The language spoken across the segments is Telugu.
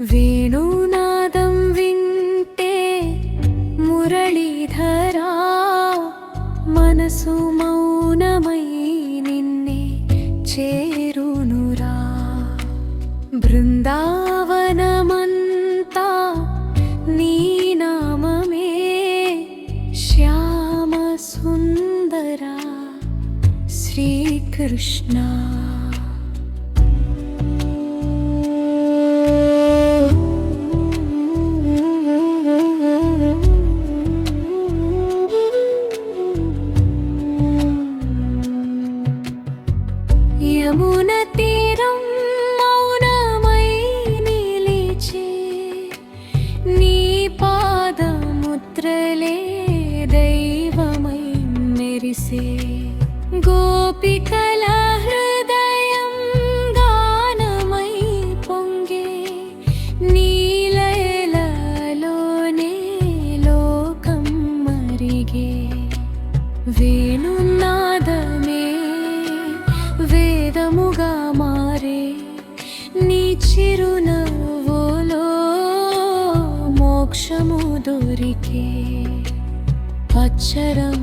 వేణునాదం వింటే మురళీధరా మనసు మౌనమై నిన్నే చేరునురా. బృందావనమంతా నీ నామమే శ్యామ సుందరా శ్రీకృష్ణ. గోపికల హృదయం గానమై పొంగే నీలయలలోనే లోకం మరిగే. వేణునాదమే వేదముగా మారే నీ చిరునవ్వులో మోక్షము దొరికే అక్షరం.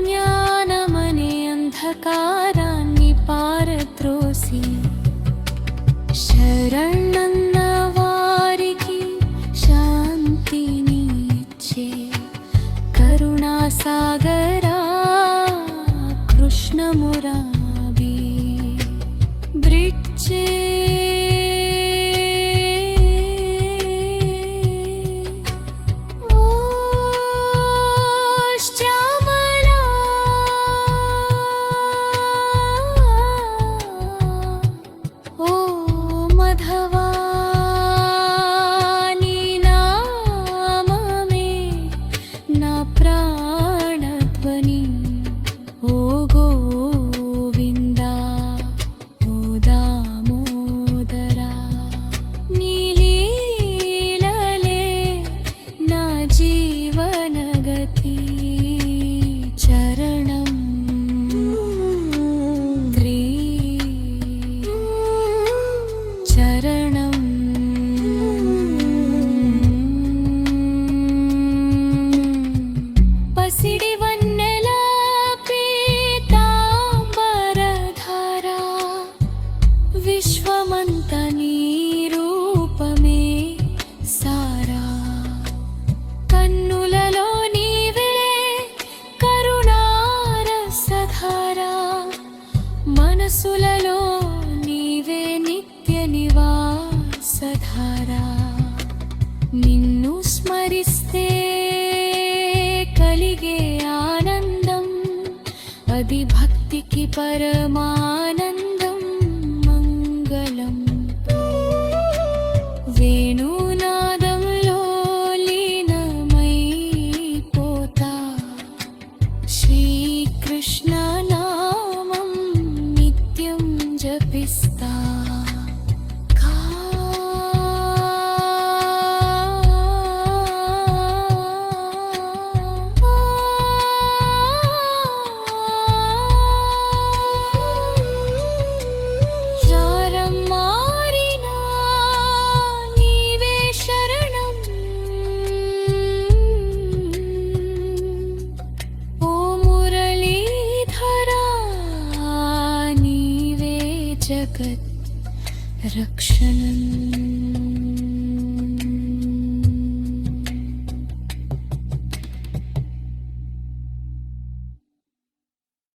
అజ్ఞానమనే అంధకారాన్ని పారత్రోసి శరణన్న వారికి శాంతిని ఇచ్చే కరుణాసాగర్ నిన్ను స్మరిస్తే కలిగే ఆనందం. అది భక్తికి పరమానందం. रक्षणम्